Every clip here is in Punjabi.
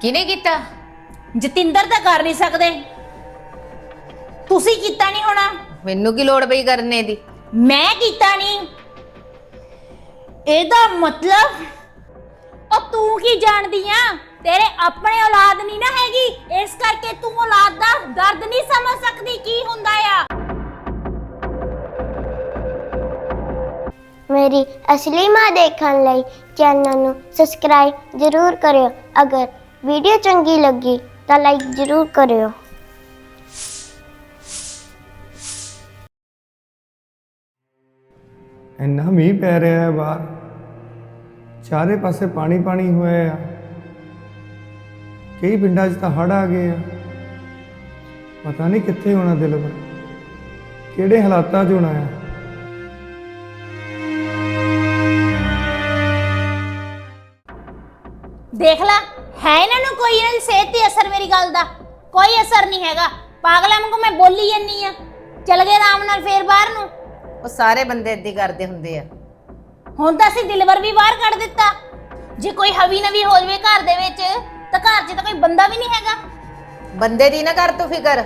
ਕਿਨੇ ਕੀਤਾ? ਜਤਿੰਦਰ ਤਾਂ ਕਰ ਨਹੀਂ ਸਕਦੇ। ਤੁਸੀਂ ਕੀਤਾ ਨਹੀਂ ਹੋਣਾ। ਮੈਨੂੰ ਕੀ ਲੋੜ ਪਈ ਕਰਨੇ ਦੀ? ਮੈਂ ਕੀਤਾ ਨਹੀਂ। ਇਹਦਾ ਮਤਲਬ ਉਹ ਤੂੰ ਕੀ ਜਾਣਦੀ ਆ? ਤੇਰੇ ਆਪਣੇ ਔਲਾਦ ਨਹੀਂ ਨਾ ਹੈਗੀ। ਇਸ ਕਰਕੇ ਤੂੰ ਔਲਾਦ ਦਾ ਦਰਦ ਨਹੀਂ ਸਮਝ ਸਕਦੀ। ਕੀ ਹੁੰਦਾ ਆ? ਮੇਰੀ ਅਸਲੀ ਮਾਂ ਦੇਖਣ ਲਈ ਚੈਨਲ ਨੂੰ ਸਬਸਕ੍ਰਾਈਬ ਜ਼ਰੂਰ ਕਰਿਓ। ਅਗਰ ਵੀਡੀਓ ਚੰਗੀ ਲੱਗੀ ਤਾਂ ਲਾਈਕ ਜ਼ਰੂਰ ਕਰਿਓ। ਇੰਨਾ ਮੀਂਹ ਪੈ ਰਿਹਾ ਹੈ ਬਾਹਰ। ਚਾਰੇ ਪਾਸੇ ਪਾਣੀ ਪਾਣੀ ਹੋਇਆ ਆ। ਕਈ ਪਿੰਡਾਂ 'ਚ ਤਾਂ ਹੜ੍ਹ ਆ ਗਏ ਆ। ਪਤਾ ਨਹੀਂ ਕਿੱਥੇ ਹੋਣਾ ਦਿਲ ਪਰ ਕਿਹੜੇ ਹਾਲਾਤਾਂ 'ਚ ਹੋਣਾ ਆ। ਦੇਖ ਲੈ ਹੈ ਇਹਨਾਂ ਨੂੰ ਕੋਈ? ਇਹਨਾਂ ਦੀ ਸਿਹਤ ਤੇ ਅਸਰ ਮੇਰੀ ਗੱਲ ਦਾ? ਕੋਈ ਅਸਰ ਨਹੀਂ ਹੈਗਾ। ਪਾਗਲਾਂ ਵਾਂਗੂ ਮੈਂ ਬੋਲੀ ਜੰਨੀ ਆ। ਚਲ ਗਏ ਆਰਾਮ ਨਾਲ ਫੇਰ ਬਾਹਰ ਨੂੰ। ਉਹ ਸਾਰੇ ਬੰਦੇ ਹੀ ਕਰਦੇ ਹੁੰਦੇ ਆ। ਹੁਣ ਤਾਂ ਅਸੀਂ ਦਿਲਵਰ ਵੀ ਬਾਹਰ ਕੱਢ ਦਿੱਤਾ। ਜੇ ਕੋਈ ਹਵੀ ਨਵੀ ਹੋ ਜਵੇ ਘਰ ਦੇ ਵਿੱਚ ਤਾਂ ਘਰ 'ਚ ਤਾਂ ਕੋਈ ਬੰਦਾ ਵੀ ਨਹੀਂ ਹੈਗਾ। ਬੰਦੇ ਦੀ ਨਾ ਕਰ ਤੂੰ ਫਿਕਰ।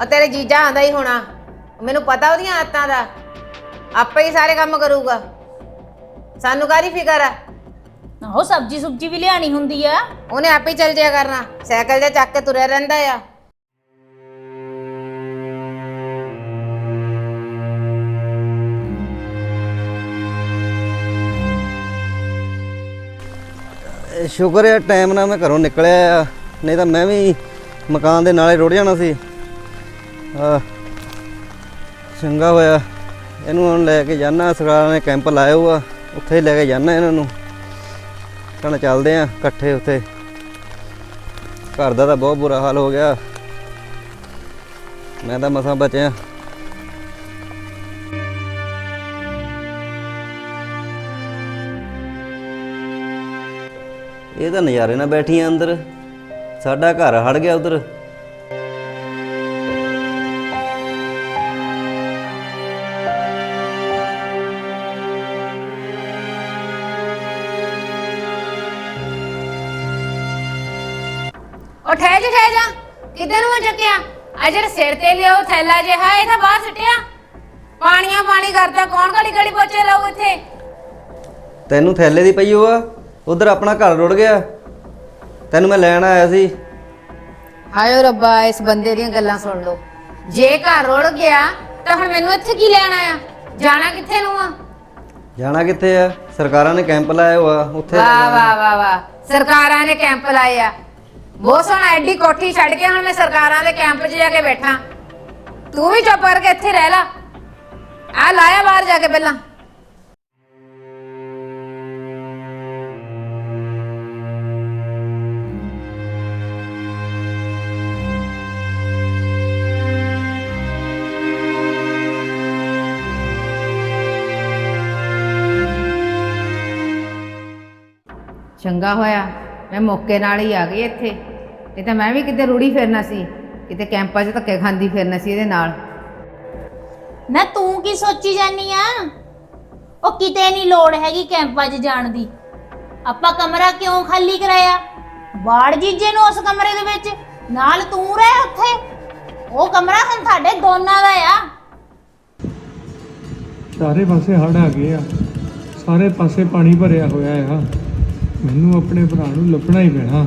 ਆ ਤੇਰੇ ਜੀਜਾ ਆਂਦਾ ਹੀ ਹੋਣਾ। ਮੈਨੂੰ ਪਤਾ ਉਹਦੀਆਂ ਆਦਤਾਂ ਦਾ। ਆਪੇ ਹੀ ਸਾਰੇ ਕੰਮ ਕਰੂਗਾ। ਸਾਨੂੰ ਕਾਹਦੀ ਫਿਕਰ ਆ? ਆਹੋ ਸਬਜੀ ਸੁਬਜੀ ਵੀ ਲਿਆਣੀ ਹੁੰਦੀ ਆ। ਉਹਨੇ ਆਪੇ ਹੀ ਚੱਲ ਜਾਇਆ ਕਰਨਾ ਸਾਈਕਲ ਤੇ ਚੱਕ ਕੇ ਤੁਰਿਆ ਰਹਿੰਦਾ ਆ। ਇਹ ਸ਼ੁਕਰ ਹੈ ਟਾਈਮ ਨਾਲ ਮੈਂ ਘਰੋਂ ਨਿਕਲਿਆ ਆ। ਨਹੀਂ ਤਾਂ ਮੈਂ ਵੀ ਮਕਾਨ ਦੇ ਨਾਲੇ ਰੁੜ ਜਾਣਾ ਸੀ। ਆ ਚੰਗਾ ਹੋਇਆ। ਇਹਨੂੰ ਹੁਣ ਲੈ ਕੇ ਜਾਣਾ ਸਰਕਾਰ ਨੇ ਕੈਂਪ ਲਾਇਆ ਹੋਆ ਉੱਥੇ ਹੀ ਲੈ ਕੇ ਜਾਣਾ ਇਹਨਾਂ ਨੂੰ। ਕਣ ਚੱਲਦੇ ਆ ਇਕੱਠੇ ਉੱਥੇ। ਘਰ ਦਾ ਤਾਂ ਬਹੁਤ ਬੁਰਾ ਹਾਲ ਹੋ ਗਿਆ। ਮੈਂ ਤਾਂ ਮਸਾਂ ਬਚਿਆ। ਇਹ ਤਾਂ ਨਜ਼ਾਰੇ ਨਾਲ ਬੈਠੀਆਂ ਅੰਦਰ। ਸਾਡਾ ਘਰ ਹੜ ਗਿਆ ਉਧਰ। ਉਹ ਠਹਿ ਜਾ ਠਹਿ ਜਾ। ਕਿੱਧਰ ਨੂੰ ਚੱਕਿਆ? ਆ ਜਿਹੜਾ ਸਿਰ ਤੇ ਲਿਆਓ ਥੈਲਾ ਜਿਹਾ ਇਹ ਤਾਂ ਬਾਹਰ ਸਿੱਟਿਆ। ਪਾਣੀਆਂ ਪਾਣੀ ਕਰਦਾ ਕੌਣ ਘੜੀ ਘੜੀ ਪੋਚੇ ਲਾਉ ਇੱਥੇ? ਤੈਨੂੰ ਥੈਲੇ ਦੀ ਪਈ ਹੋਆ? ਉਧਰ ਆਪਣਾ ਘਰ ਰੁੜ ਗਿਆ। ਤੈਨੂੰ ਮੈਂ ਲੈਣ ਆਇਆ ਸੀ। ਹਾਏ ਰੱਬਾ ਇਸ ਬੰਦੇ ਦੀਆਂ ਗੱਲਾਂ ਸੁਣ ਲਓ। ਜੇ ਘਰ ਰੁੜ ਗਿਆ ਤਾਂ ਹੁਣ ਮੈਨੂੰ ਇੱਥੇ ਕੀ ਲੈਣ ਆਇਆ? ਜਾਣਾ ਕਿੱਥੇ ਨੂੰ ਆ? ਜਾਣਾ ਕਿੱਥੇ ਆ? ਸਰਕਾਰਾਂ ਨੇ ਕੈਂਪ ਲਾਇਆ ਹੋਆ ਉੱਥੇ ਵਾਹ ਵਾਹ ਵਾਹ ਵਾਹ। ਸਰਕਾਰਾਂ ਨੇ ਕੈਂਪ ਲਾਏ ਆ ਬਹੁਤ ਸੋਹਣਾ, ਐਡੀ ਕੋਠੀ ਛੱਡ ਕੇ ਹੁਣ ਮੈਂ ਸਰਕਾਰਾਂ ਦੇ ਕੈਂਪ 'ਚ ਜਾ ਕੇ ਬੈਠਾ। ਤੂੰ ਵੀ ਚੁੱਪ ਕਰਕੇ ਇੱਥੇ ਰਹਿ ਲਾ। ਆ ਲਾਇਆ ਬਾਹਰ ਜਾ ਕੇ ਪਹਿਲਾਂ। ਚੰਗਾ ਹੋਇਆ। ਮੈਂ ਮੌਕੇ ਨਾਲ ਹੀ ਆ ਗਈ ਇੱਥੇ। ਤੇ ਤਾਂ ਮੈਂ ਵੀ ਕਿਤੇ ਰੂੜੀ ਫਿਰਨਾ ਸੀ ਕਿਤੇ ਕੈਂਪਾਂ 'ਚ ਧੱਕੇ ਖਾਂਦੀ ਫਿਰਨਾ ਸੀ ਇਹਦੇ ਨਾਲ। ਨਾ ਤੂੰ ਕੀ ਸੋਚੀ ਜਾਨੀ ਆ? ਉਹ ਕਿਤੇ ਨਹੀਂ ਲੋੜ ਹੈਗੀ ਕੈਂਪਾਂ 'ਚ ਜਾਣ ਦੀ। ਆਪਾਂ ਕਮਰਾ ਕਿਉਂ ਖਾਲੀ ਕਰਾਇਆ? ਬਾੜ ਜੀਜੇ ਨੂੰ ਉਸ ਕਮਰੇ ਦੇ ਵਿੱਚ। ਨਾਲ ਤੂੰ ਰਹਿ ਉੱਥੇ। ਉਹ ਕਮਰਾ ਹੁਣ ਸਾਡੇ ਦੋਨਾਂ ਦਾ ਆ। ਚਾਰੇ ਪਾਸੇ ਹੜ੍ਹ ਆ ਗਏ ਆ। ਸਾਰੇ ਪਾਸੇ ਪਾਣੀ ਭਰਿਆ ਹੋਇਆ ਆ। ਮੈਨੂੰ ਆਪਣੇ ਭਰਾ ਨੂੰ ਲੱਭਣਾ ਹੀ ਪੈਣਾ।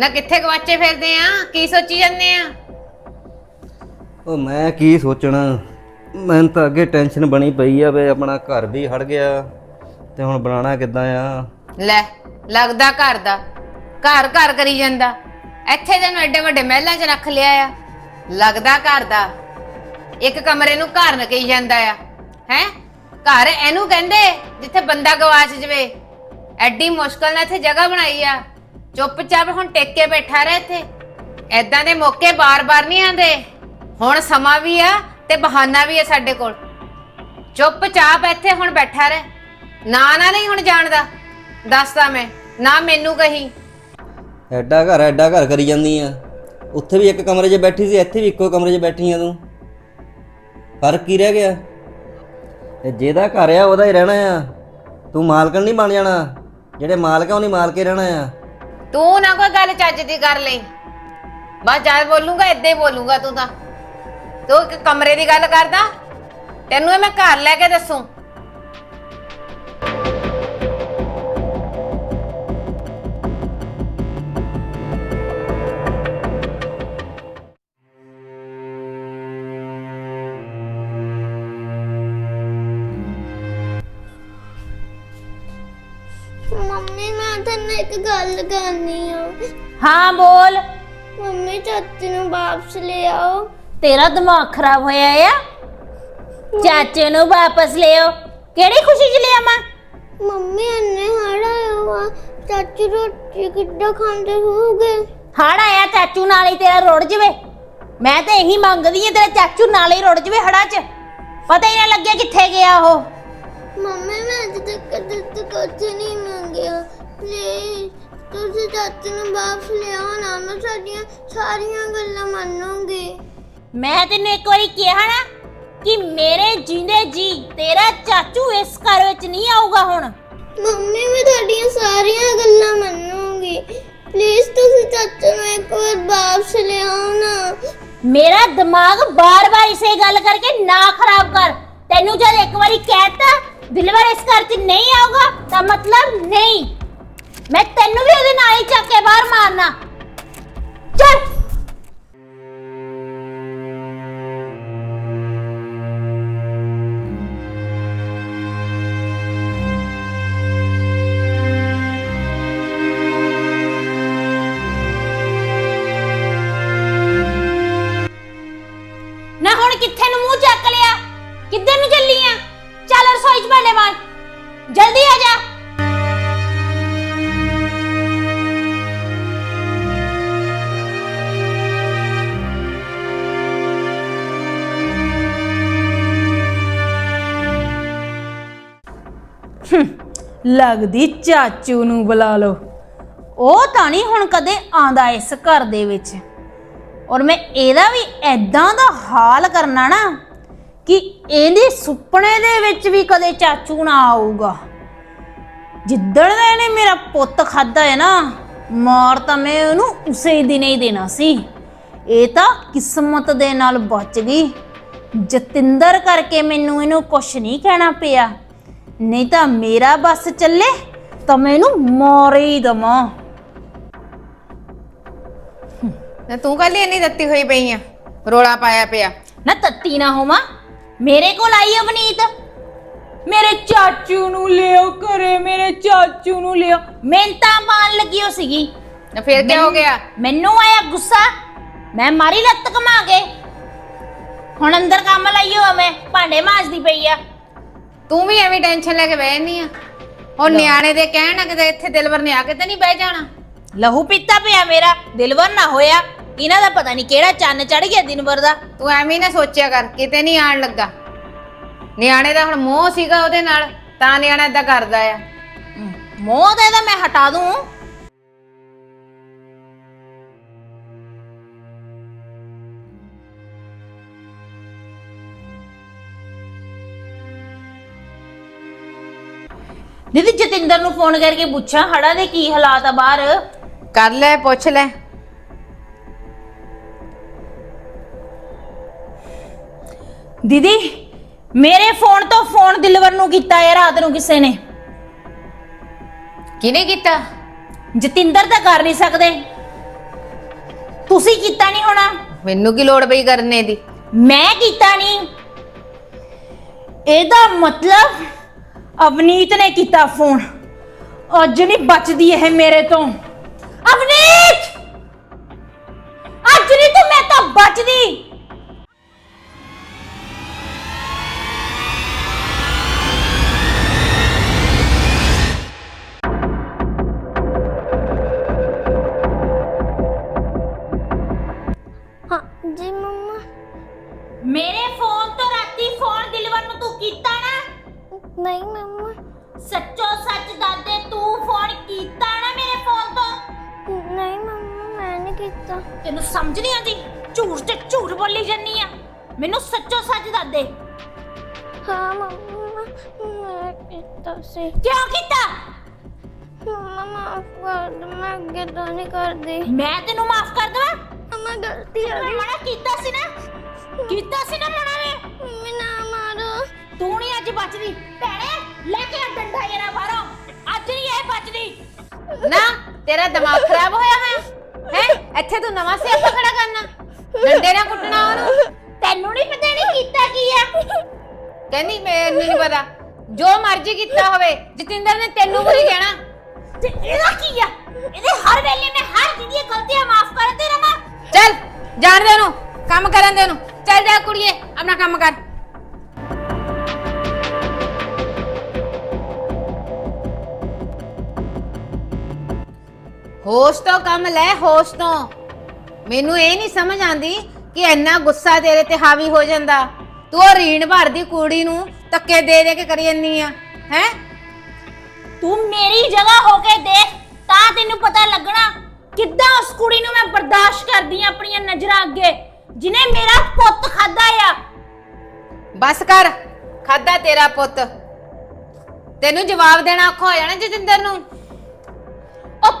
ਨਾ ਕਿੱਥੇ ਗਵਾਚੇ ਫਿਰਦੇ ਆ? ਕੀ ਸੋਚੀ ਜਾਂਦੇ ਆ? ਉਹ ਮੈਂ ਕੀ ਸੋਚਣਾ? ਮੈਨੂੰ ਤਾਂ ਅੱਗੇ ਟੈਨਸ਼ਨ ਬਣੀ ਪਈ ਆ ਵੇ ਆਪਣਾ ਘਰ ਵੀ ਹੜ ਗਿਆ ਤੇ ਹੁਣ ਬਣਾਉਣਾ ਕਿੱਦਾਂ ਆ? ਲੈ ਲੱਗਦਾ ਘਰ ਦਾ। ਘਰ ਘਰ ਕਰੀ ਜਾਂਦਾ। ਇੱਥੇ ਤੈਨੂੰ ਐਡੇ ਵੱਡੇ ਮਹਿਲਾਂ 'ਚ ਰੱਖ ਲਿਆ ਆ। ਲੱਗਦਾ ਘਰ ਦਾ। ਇੱਕ ਕਮਰੇ ਨੂੰ ਘਰ ਨਾ ਕਹੀ ਜਾਂਦਾ ਆ। ਹੈ? ਘਰ ਇਹਨੂੰ ਕਹਿੰਦੇ ਜਿੱਥੇ ਬੰਦਾ ਗਵਾਚ ਜਵੇ। ਐਡੀ ਮੁਸ਼ਕਲ ਨਾਲ ਇੱਥੇ ਜਗ੍ਹਾ ਬਣਾਈ ਆ। ਚੁੱਪਚਾਪ ਹੁਣ ਟਿਕ ਕੇ ਬੈਠਾ ਰਹਿ ਇੱਥੇ। ਐਦਾਂ ਦੇ ਮੌਕੇ ਬਾਰ-ਬਾਰ ਨਹੀਂ ਆਉਂਦੇ। ਹੁਣ ਸਮਾਂ ਵੀ ਆ ਤੇ ਬਹਾਨਾ ਵੀ ਆ ਸਾਡੇ ਕੋਲ। ਚੁੱਪਚਾਪ ਇੱਥੇ ਹੁਣ ਬੈਠਾ ਰਹਿ। ਨਾ ਨਾ ਨਹੀਂ ਹੁਣ ਜਾਣਦਾ। ਦੱਸਦਾ ਮੈਂ, ਨਾ ਮੈਨੂੰ ਕਹੀ। ਐਡਾ ਘਰ ਐਡਾ ਘਰ ਕਰੀ ਜਾਂਦੀ ਆ। ਉੱਥੇ ਵੀ ਇੱਕ ਕਮਰੇ 'ਚ ਬੈਠੀ ਸੀ, ਇੱਥੇ ਵੀ ਇੱਕੋ ਕਮਰੇ 'ਚ ਬੈਠੀ ਆ ਤੂੰ। ਫ਼ਰਕ ਕੀ ਰਹਿ ਗਿਆ? ਤੇ ਜਿਹਦਾ ਘਰ ਆ ਉਹਦਾ ਹੀ ਰਹਿਣਾ ਆ। ਤੂੰ ਮਾਲਕਣ ਨਹੀਂ ਬਣ ਜਾਣਾ। ਜਿਹੜੇ ਮਾਲਕ ਆ, ਉਹਨੇ ਮਾਲਕੇ ਰਹਿਣਾ ਆ। ਤੂੰ ਨਾ ਕੋਈ ਗੱਲ ਚੱਜ ਦੀ ਕਰ ਲਈ। ਬਸ ਜਦ ਬੋਲੂੰਗਾ, ਏਦਾਂ ਹੀ ਬੋਲੂਗਾ ਤੂੰ ਤਾਂ। ਤੂੰ ਇੱਕ ਕਮਰੇ ਦੀ ਗੱਲ ਕਰਦਾ। ਤੈਨੂੰ ਇਹ ਮੈਂ ਘਰ ਲੈ ਕੇ ਦੱਸੂ। ਕਰਨੀ ਆ। ਹਾਂ ਬੋਲ। ਮੰਮੀ ਚਾਚੀ ਨੂੰ ਵਾਪਸ ਲੈ ਆਓ ਤੇਰਾ ਦਿਮਾਗ ਖਰਾਬ ਹੋਇਆ ਆ? ਚਾਚੇ ਨੂੰ ਵਾਪਸ ਲਿਓ ਕਿਹੜੀ ਖੁਸ਼ੀ ਚ ਲਿਆ ਮਾਂ? ਮੰਮੀ ਇੰਨੇ ਹੜ ਆਇਆ ਵਾ ਚਾਚੀ ਰੋਟੀ ਕਿੱਦਾਂ ਖਾਂਦੇ ਹੋਗੇ ਹੜ ਆਇਆ ਚਾਚੂ ਨਾਲ ਹੀ ਤੇਰਾ ਰੁੜ ਜਵੇ। ਮੈਂ ਤਾਂ ਇਹੀ ਮੰਗਦੀ ਆ ਤੇਰਾ ਚਾਚੂ ਨਾਲ ਹੀ ਰੁੜ ਜਵੇ ਹੜਾਂ 'ਚ। ਪਤਾ ਹੀ ਨਾ ਲੱਗਿਆ ਕਿੱਥੇ ਗਿਆ ਉਹ। ਮੰਮੀ ਮੈਂ ਅੱਜ ਤੱਕ ਕਦੇ ਤੋਂ ਕੁਝ ਨਹੀਂ ਮੰਗਿਆ। ਪਲੀਜ਼ ਤੁਸੀਂ ਚਾਚੀ ਨੂੰ ਵਾਪਸ ਲਿਆਓ ਨਾ ਮੈਂ ਸਾਡੀਆਂ ਸਾਰੀਆਂ ਗੱਲਾਂ ਮੰਨੂਗੀ। ਮੈਂ ਤੈਨੂੰ ਇੱਕ ਵਾਰੀ ਕਿਹਾ ਨਾ ਕਿ ਮੇਰੇ ਜਿੰਦੇ ਜੀ ਤੇਰਾ ਚਾਚੂ ਇਸ ਘਰ ਵਿੱਚ ਨਹੀਂ ਆਊਗਾ ਹੁਣ। ਮੰਮੀ ਮੈਂ ਤੁਹਾਡੀਆਂ ਸਾਰੀਆਂ ਗੱਲਾਂ ਮੰਨੂਗੀ। ਪਲੀਜ਼ ਤੁਸੀਂ ਚਾਚੂ ਨੂੰ ਇੱਕ ਵਾਰ ਵਾਪਸ ਲਿਆਓ ਨਾ। ਮੇਰਾ ਦਿਮਾਗ ਬਾਰ-ਬਾਰ ਇਸੇ ਗੱਲ ਕਰਕੇ ਨਾ ਖਰਾਬ ਕਰ। ਤੈਨੂੰ ਜਦ ਇੱਕ ਵਾਰੀ ਕਹਿਤਾ ਦਿਲਵਰ ਇਸ ਘਰ 'ਚ ਨਹੀਂ ਆਊਗਾ ਤਾਂ ਮਤਲਬ ਨਹੀਂ। ਮੈਂ ਤੈਨੂੰ ਵੀ ਉਹਦੇ ਨਾਲ ਹੀ ਚੱਕ ਕੇ ਬਾਹਰ ਮਾਰਨਾ। ਚੱਲ। ਹੂੰ, ਲੱਗਦੀ ਚਾਚੂ ਨੂੰ ਬੁਲਾ ਲਓ। ਉਹ ਤਾਂ ਨਹੀਂ ਹੁਣ ਕਦੇ ਆਂਦਾ ਇਸ ਘਰ ਦੇ ਵਿੱਚ। ਔਰ ਮੈਂ ਇਹਦਾ ਵੀ ਐਦਾਂ ਦਾ ਹਾਲ ਕਰਨਾ ਨਾ ਕਿ ਇਹਦੇ ਸੁਪਨੇ ਦੇ ਵਿੱਚ ਵੀ ਕਦੇ ਚਾਚੂ ਨਾ ਆਊਗਾ। ਜਿੱਦਣ ਦਾ ਇਹਨੇ ਮੇਰਾ ਪੁੱਤ ਖਾਦਾ ਹੈ ਨਾ ਮਾਰ ਤਾਂ ਮੈਂ ਉਹਨੂੰ ਉਸੇ ਦਿਨ ਹੀ ਦੇਣਾ ਸੀ। ਇਹ ਤਾਂ ਕਿਸਮਤ ਦੇ ਨਾਲ ਬਚ ਗਈ। ਜਤਿੰਦਰ ਕਰਕੇ ਮੈਨੂੰ ਇਹਨੂੰ ਕੁਛ ਨਹੀਂ ਕਹਿਣਾ ਪਿਆ। ਨਹੀਂ ਤਾਂ ਮੇਰਾ ਬਸ ਚੱਲੇ ਤਾਂ ਮੈਂ ਇਹਨੂੰ ਮਾਰ ਹੀ ਦਵਾਂ। ਤੇ ਤੂੰ ਕੱਲ ਇੰਨੀ ਦਿੱਤੀ ਹੋਈ ਪਈ ਆ ਰੋਲਾ ਪਾਇਆ ਪਿਆ। ਨਾ ਤੱਤੀ ਨਾ ਹੋਵਾਂ ਮੇਰੇ ਕੋਲ ਆਈ ਅਵਨੀਤ ਮੇਰੇ ਚਾਚੂ ਨੂੰ ਲਿਓ ਘਰੇ ਮੇਰੇ ਚਾਚੂ ਨੂੰ ਲਿਓ। ਮਿੰਤਾ ਮਾਨ ਲੱਗੀ ਹੋ ਸੀਗੀ। ਤੇ ਫਿਰ ਕੀ ਹੋ ਗਿਆ? ਮੈਨੂੰ ਆਇਆ ਗੁੱਸਾ। ਮੈਂ ਮਾਰੀ ਲੱਤ ਕਮਾ ਕੇ। ਹੁਣ ਅੰਦਰ ਕੰਮ ਲਾਈਓ ਮੈਂ ਭਾਂਡੇ ਮਾਂਜਦੀ ਪਈ ਆ। ਤੂੰ ਵੀ ਐਵੇਂ ਟੈਨਸ਼ਨ ਲੈ ਕੇ ਬਹਿ ਨਹੀਂ ਆ। ਹੁਣ ਨਿਆਣੇ ਦੇ ਕਹਿਣ ਨਾ ਕਿਤੇ ਇੱਥੇ ਦਿਲਵਰ ਨੇ ਆ ਕੇ ਤੇ ਨਹੀਂ ਬਹਿ ਜਾਣਾ। ਲਹੂ ਪੀਤਾ ਪਿਆ ਮੇਰਾ ਦਿਲਵਰ ਨਾ ਹੋਇਆ। ਇਹਨਾਂ ਦਾ ਪਤਾ ਨਹੀਂ ਕਿਹੜਾ ਚੰਨ ਚੜ ਗਿਆ ਦਿਨਵਰ ਦਾ। ਤੂੰ ਐਵੇਂ ਨਾ ਸੋਚਿਆ ਕਰ ਕਿਤੇ ਨਹੀਂ ਆਣ ਲੱਗਾ। ਨਿਆਣੇ ਦਾ ਹੁਣ ਮੋਹ ਸੀਗਾ ਉਹਦੇ ਨਾਲ ਤਾਂ ਨਿਆਣਾ ਇਦਾਂ ਕਰਦਾ ਆ। ਮੋਹ ਦੇ ਤਾਂ ਮੈਂ ਹਟਾ ਦੂੰ। ਦੀਦੀ ਜਤਿੰਦਰ ਨੂੰ ਫੋਨ ਕਰਕੇ ਪੁੱਛਾਂ ਹੜਾ ਦੇ ਕੀ ਹਾਲਾਤ ਆ ਬਾਹਰ? ਕਰ ਲੈ ਪੁੱਛ ਲੈ। ਦੀਦੀ ਮੇਰੇ ਫੋਨ ਤੋਂ ਫੋਨ ਦਿਲਵਰ ਨੂੰ ਕੀਤਾ ਹੈ ਰਾਤ ਨੂੰ ਕਿਸੇ ਨੇ। ਕਿਹਨੇ ਕੀਤਾ? ਜਤਿੰਦਰ ਤਾਂ ਕਰ ਨਹੀਂ ਸਕਦੇ। ਤੁਸੀਂ ਕੀਤਾ ਨਹੀਂ ਹੋਣਾ। ਮੈਨੂੰ ਕੀ ਲੋੜ ਪਈ ਕਰਨੇ ਦੀ? ਮੈਂ ਕੀਤਾ ਨਹੀਂ। ਇਹਦਾ ਮਤਲਬ ਅਵਨੀਤ ਨੇ ਕੀਤਾ ਫੋਨ। ਅੱਜ ਨਹੀਂ ਬਚਦੀ ਇਹ ਮੇਰੇ ਤੋਂ। ਅਵਨੀਤ! ਅੱਜ ਨਹੀਂ ਤੂੰ ਮੈਂ ਤਾਂ ਬਚਦੀ। ਜੀ ਮੰਮਾ। ਮੇਰੇ ਫੋਨ ਤੋਂ ਰਾਤੀ ਫੋਨ ਦਿਲਵਰ ਨੂੰ ਤੂੰ ਕੀਤਾ ਨਾ ਸੱਚੋ ਸੱਚ ਦੱਸ ਦੇ ਤੂੰ ਫੋਨ ਕੀਤਾ ਨਾ ਮੇਰੇ ਫੋਨ ਤੋਂ? ਨਹੀਂ ਮੰਮਾ ਮੈਂ ਨਹੀਂ ਕੀਤਾ। ਤੈਨੂੰ ਸਮਝ ਨਹੀਂ ਆਉਂਦੀ ਝੂਠ ਤੇ ਝੂਠ ਬੋਲੀ ਜੰਨੀ ਆ। ਮੈਨੂੰ ਸੱਚੋ ਸੱਚ ਦੱਸ ਦੇ ਹਾਂ ਮੰਮਾ ਮੈਂ ਕੀਤਾ ਸੀ। ਕਿਉਂ ਕੀਤਾ? ਮੰਮਾ ਮਾਫ ਕਰ ਦੋ ਮੈਂ ਅੱਗੇ ਤੋਂ ਨਹੀਂ ਕਰਦੀ। ਮੈਂ ਤੈਨੂੰ ਮਾਫ ਕਰ ਦਵਾਂ? ਮੰਮਾ ਗਲਤੀ ਮੈਂ ਗਈ। ਮਨਾ ਕੀਤਾ ਸੀ ਨਾ? ਕੀਤਾ ਸੀ ਨਾ ਮਨਾ ਨੇ ਮੰਮੀ ਤੂੰ ਨਹੀਂ ਅੱਜ ਬਚਦੀ। ਭੈਣੇ, ਲੈ ਕੇ ਆ ਡੰਡਾ ਜਰਾ ਬਾਹਰੋਂ। ਅੱਜ ਨਹੀਂ ਇਹ ਬਚਦੀ। ਨਾ, ਤੇਰਾ ਦਿਮਾਗ ਖਰਾਬ ਹੋਇਆ ਹੈ ਹੈ? ਇੱਥੇ ਤੂੰ ਨਵਾਂ ਸਿਆਪਾ ਖੜਾ ਕਰਨਾ। ਡੰਡੇ ਨਾਲ ਕੁੱਟਣਾ ਉਹਨੂੰ। ਤੈਨੂੰ ਨਹੀਂ ਪਤਾ ਨਹੀਂ ਕੀਤਾ ਕੀ ਆ। ਕਹਿੰਦੀ ਮੈਨੂੰ ਨਹੀਂ ਪਤਾ। ਜੋ ਮਰਜ਼ੀ ਕੀਤਾ ਹੋਵੇ, ਜਤਿੰਦਰ ਨੇ ਤੈਨੂੰ ਵੀ ਕਹਿਣਾ। ਤੇ ਇਹਦਾ ਕੀ ਆ? ਇਹਦੇ ਹਰ ਵੇਲੇ ਮੈਂ ਹਰ ਜਿਹਦੀ ਗਲਤੀਆਂ ਮਾਫ ਕਰਦੇ ਰਵਾਂ। ਚੱਲ, ਜਾਣ ਦੇ ਉਹਨੂੰ। ਕੰਮ ਕਰਨ ਦੇ ਉਹਨੂੰ। ਚੱਲ ਜਾ ਕੁੜੀਏ, ਆਪਣਾ ਕੰਮ ਕਰ। ਹੋਸ਼ ਤੋਂ ਕੰਮ ਲੈ ਹੋਸ਼ ਤੋਂ। ਮੈਨੂੰ ਇਹ ਨਹੀਂ ਸਮਝ ਆਂਦੀ ਕਿ ਇੰਨਾ ਗੁੱਸਾ ਤੇਰੇ ਤੇ ਹਾਵੀ ਹੋ ਜਾਂਦਾ। ਤੂੰ ਉਹ ਰੀਣ ਭਰਦੀ ਕੁੜੀ ਨੂੰ ਧੱਕੇ ਦੇ ਦੇ ਕੇ ਕਰੀ ਜੰਨੀ ਆ ਹੈ? ਤੂੰ ਮੇਰੀ ਜਗ੍ਹਾ ਹੋ ਕੇ ਦੇਖ ਤਾਂ ਤੈਨੂੰ ਪਤਾ ਲੱਗਣਾ ਕਿੱਦਾਂ ਉਸ ਕੁੜੀ ਨੂੰ ਮੈਂ ਬਰਦਾਸ਼ਤ ਕਰਦੀ ਆ ਆਪਣੀਆਂ ਨਜ਼ਰਾਂ ਅੱਗੇ ਜਿਨੇ ਮੇਰਾ ਪੁੱਤ ਖਾਦਾ ਆ। ਬਸ ਕਰ ਖਾਦਾ ਤੇਰਾ ਪੁੱਤ। ਤੈਨੂੰ ਜਵਾਬ ਦੇਣਾ ਔਖਾ ਹੋ ਜਾਣਾ ਜਤਿੰਦਰ ਨੂੰ।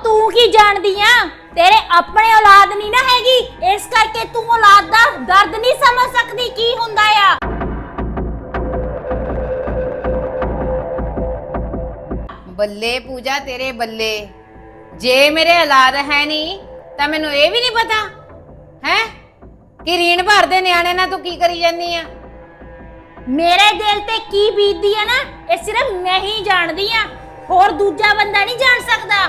ਤੂੰ ਕੀ ਜਾਣਦੀ ਆ? ਤੇਰੇ ਆਪਣੇ ਔਲਾਦ ਨਹੀਂ ਨਾ ਹੈਗੀ। ਇਸ ਕਰਕੇ ਤੂੰ ਔਲਾਦ ਦਾ ਦਰਦ ਨਹੀਂ ਸਮਝ ਸਕਦੀ। ਕੀ ਹੁੰਦਾ ਆ? ਬੱਲੇ ਪੂਜਾ ਤੇਰੇ ਬੱਲੇ। ਜੇ ਮੇਰੇ ਔਲਾਦ ਹੈ ਨਹੀਂ ਤਾਂ ਮੈਨੂੰ ਇਹ ਵੀ ਨਹੀਂ ਪਤਾ। ਹੈ? ਕਿ ਰੀਣ ਭਰਦੇ ਨਿਆਣੇ ਨਾਲ ਤੂੰ ਕੀ ਕਰੀ ਜਾਂਦੀ ਆ? ਮੇਰੇ ਦਿਲ ਤੇ ਕੀ ਬੀਤਦੀ ਆ ਨਾ ਇਹ ਸਿਰਫ ਮੈਂ ਹੀ ਜਾਣਦੀ ਆ। ਹੋਰ ਦੂਜਾ ਬੰਦਾ ਨਹੀਂ ਜਾਣ ਸਕਦਾ।